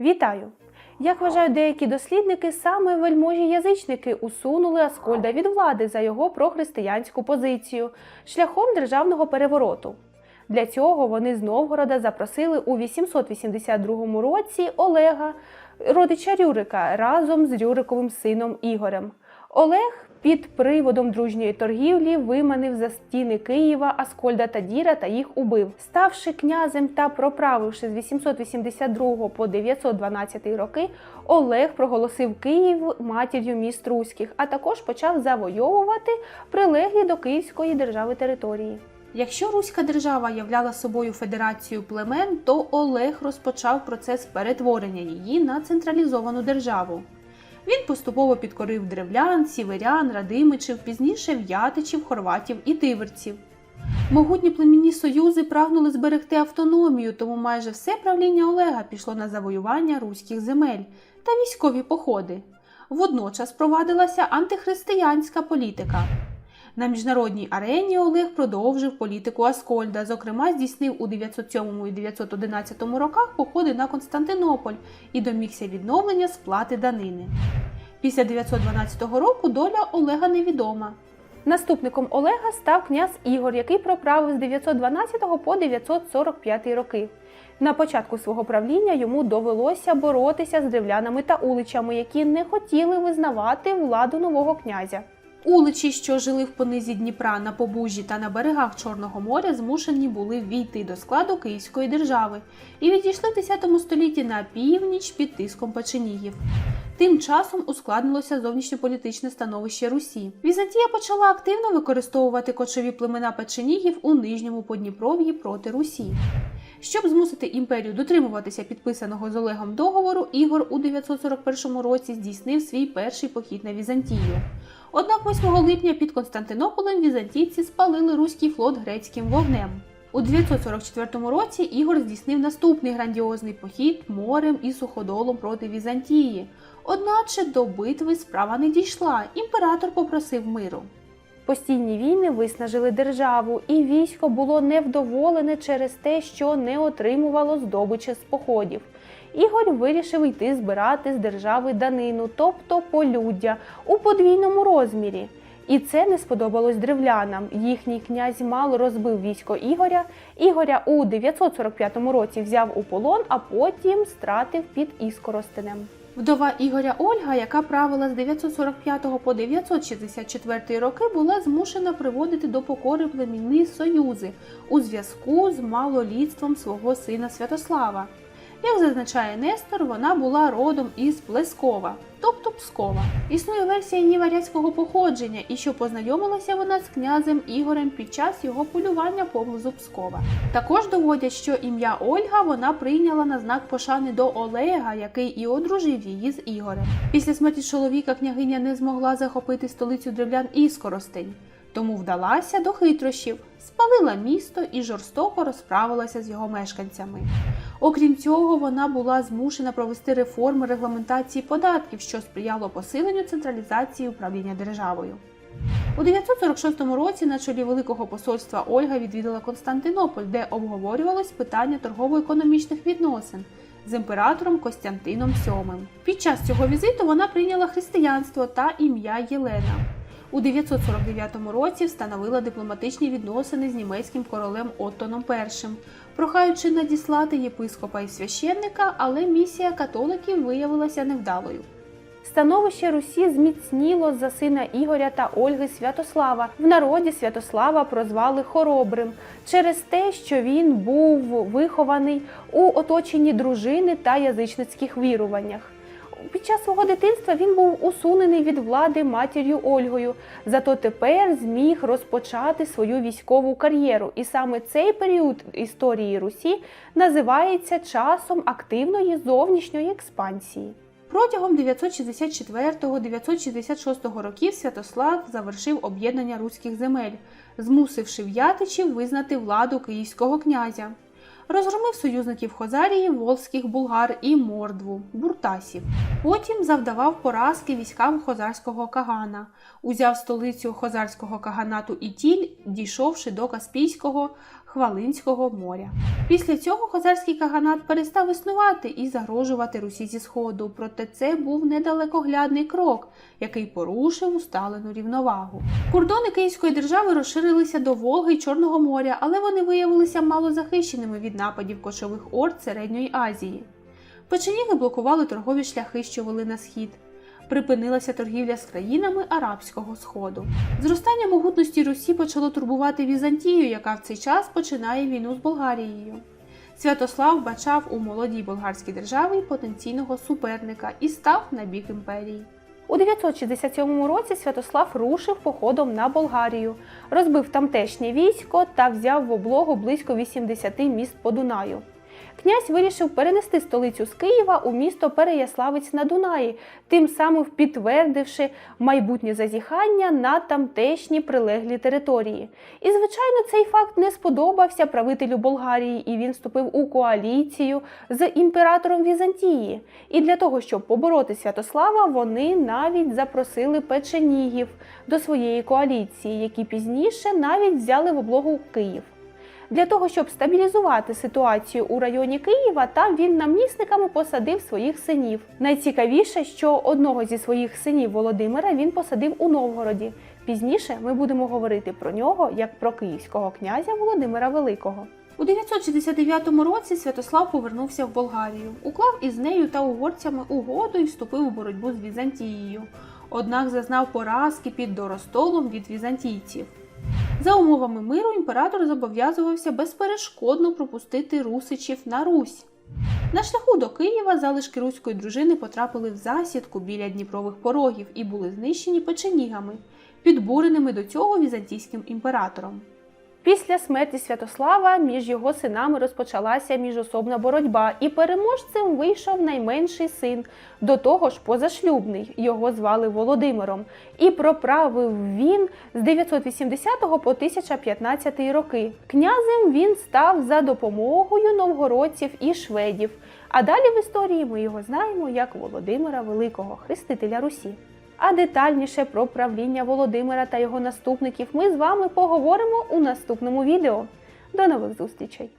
Вітаю! Як вважають деякі дослідники, саме вельможі-язичники усунули Аскольда від влади за його прохристиянську позицію шляхом державного перевороту. Для цього вони з Новгорода запросили у 882 році Олега, родича Рюрика, разом з Рюриковим сином Ігорем. Олег під приводом дружньої торгівлі виманив за стіни Києва Аскольда та Діра та їх убив. Ставши князем та проправивши з 882 по 912 роки, Олег проголосив Київ матір'ю міст руських, а також почав завойовувати прилеглі до Київської держави території. Якщо Руська держава являла собою федерацію племен, то Олег розпочав процес перетворення її на централізовану державу. Він поступово підкорив древлян, сіверян, радимичів, пізніше в'ятичів, хорватів і тиверців. Могутні племінні союзи прагнули зберегти автономію, тому майже все правління Олега пішло на завоювання руських земель та військові походи. Водночас провадилася антихристиянська політика. На міжнародній арені Олег продовжив політику Аскольда, зокрема, здійснив у 907 і 911 роках походи на Константинополь і домігся відновлення сплати данини. Після 912 року доля Олега невідома. Наступником Олега став князь Ігор, який проправив з 912 по 945 роки. На початку свого правління йому довелося боротися з древлянами та уличами, які не хотіли визнавати владу нового князя. Уличі, що жили в понизі Дніпра на Побужі та на берегах Чорного моря, змушені були війти до складу Київської держави і відійшли в X столітті на північ під тиском печенігів. Тим часом ускладнилося зовнішньополітичне становище Русі. Візантія почала активно використовувати кочові племена печенігів у нижньому Подніпров'ї проти Русі. Щоб змусити імперію дотримуватися підписаного з Олегом договору, Ігор у 941 році здійснив свій перший похід на Візантію. Однак 8 липня під Константинополем візантійці спалили руський флот грецьким вогнем. У 944 році Ігор здійснив наступний грандіозний похід морем і суходолом проти Візантії. Одначе до битви справа не дійшла. Імператор попросив миру. Постійні війни виснажили державу, і військо було невдоволене через те, що не отримувало здобичі з походів. Ігор вирішив йти збирати з держави данину, тобто полюддя, у подвійному розмірі. І це не сподобалось древлянам. Їхній князь мало розбив військо Ігоря. Ігоря у 945 році взяв у полон, а потім стратив під Іскоростенем. Вдова Ігоря Ольга, яка правила з 945 по 964 роки, була змушена приводити до покори племінні союзи у зв'язку з малолітством свого сина Святослава. Як зазначає Нестор, вона була родом із Плескова, тобто Пскова. Існує версія її варязького походження, і що познайомилася вона з князем Ігорем під час його полювання поблизу Пскова. Також доводять, що ім'я Ольга вона прийняла на знак пошани до Олега, який і одружив її з Ігорем. Після смерті чоловіка княгиня не змогла захопити столицю древлян Іскоростень. Тому вдалася до хитрощів, спалила місто і жорстоко розправилася з його мешканцями. Окрім цього, вона була змушена провести реформи регламентації податків, що сприяло посиленню централізації управління державою. У 946 році на чолі Великого посольства Ольга відвідала Константинополь, де обговорювалось питання торгово-економічних відносин з імператором Костянтином VII. Під час цього візиту вона прийняла християнство та ім'я Єлена. У 949 році встановила дипломатичні відносини з німецьким королем Оттоном І, прохаючи надіслати єпископа і священника, але місія католиків виявилася невдалою. Становище Русі зміцніло за сина Ігоря та Ольги Святослава. В народі Святослава прозвали хоробрим через те, що він був вихований у оточенні дружини та язичницьких віруваннях. Під час свого дитинства він був усунений від влади матір'ю Ольгою, зато тепер зміг розпочати свою військову кар'єру. І саме цей період історії Русі називається часом активної зовнішньої експансії. Протягом 964-966 років Святослав завершив об'єднання руських земель, змусивши в'ятичів визнати владу київського князя. Розгромив союзників Хозарії, волзьких булгар і мордву буртасів. Потім завдавав поразки військам хозарського кагана, узяв столицю хозарського каганату Ітіль, дійшовши до Каспійського Хвалинського моря. Після цього хозарський каганат перестав існувати і загрожувати Русі зі сходу. Проте це був недалекоглядний крок, який порушив усталену рівновагу. Кордони Київської держави розширилися до Волги й Чорного моря, але вони виявилися малозахищеними від нападів кочових орд Середньої Азії. Печеніги блокували торгові шляхи, що вели на схід. Припинилася торгівля з країнами Арабського Сходу. Зростання могутності Русі почало турбувати Візантію, яка в цей час починає війну з Болгарією. Святослав бачав у молодій болгарській державі потенційного суперника і став на бік імперії. У 967 році Святослав рушив походом на Болгарію, розбив тамтешнє військо та взяв в облогу близько 80 міст по Дунаю. Князь вирішив перенести столицю з Києва у місто Переяславець на Дунаї, тим самим підтвердивши майбутнє зазіхання на тамтешні прилеглі території. І, звичайно, цей факт не сподобався правителю Болгарії, і він вступив у коаліцію з імператором Візантії. І для того, щоб побороти Святослава, вони навіть запросили печенігів до своєї коаліції, які пізніше навіть взяли в облогу Київ. Для того, щоб стабілізувати ситуацію у районі Києва, там він намісниками посадив своїх синів. Найцікавіше, що одного зі своїх синів Володимира він посадив у Новгороді. Пізніше ми будемо говорити про нього як про київського князя Володимира Великого. У 969 році Святослав повернувся в Болгарію, уклав із нею та угорцями угоду і вступив у боротьбу з Візантією. Однак зазнав поразки під Доростолом від візантійців. За умовами миру імператор зобов'язувався безперешкодно пропустити русичів на Русь. На шляху до Києва залишки руської дружини потрапили в засідку біля Дніпрових порогів і були знищені печенігами, підбуреними до цього візантійським імператором. Після смерті Святослава між його синами розпочалася міжособна боротьба, і переможцем вийшов найменший син, до того ж позашлюбний. Його звали Володимиром. І проправив він з 980 по 1015 роки. Князем він став за допомогою новгородців і шведів. А далі в історії ми його знаємо як Володимира Великого, хрестителя Русі. А детальніше про правління Володимира та його наступників ми з вами поговоримо у наступному відео. До нових зустрічей!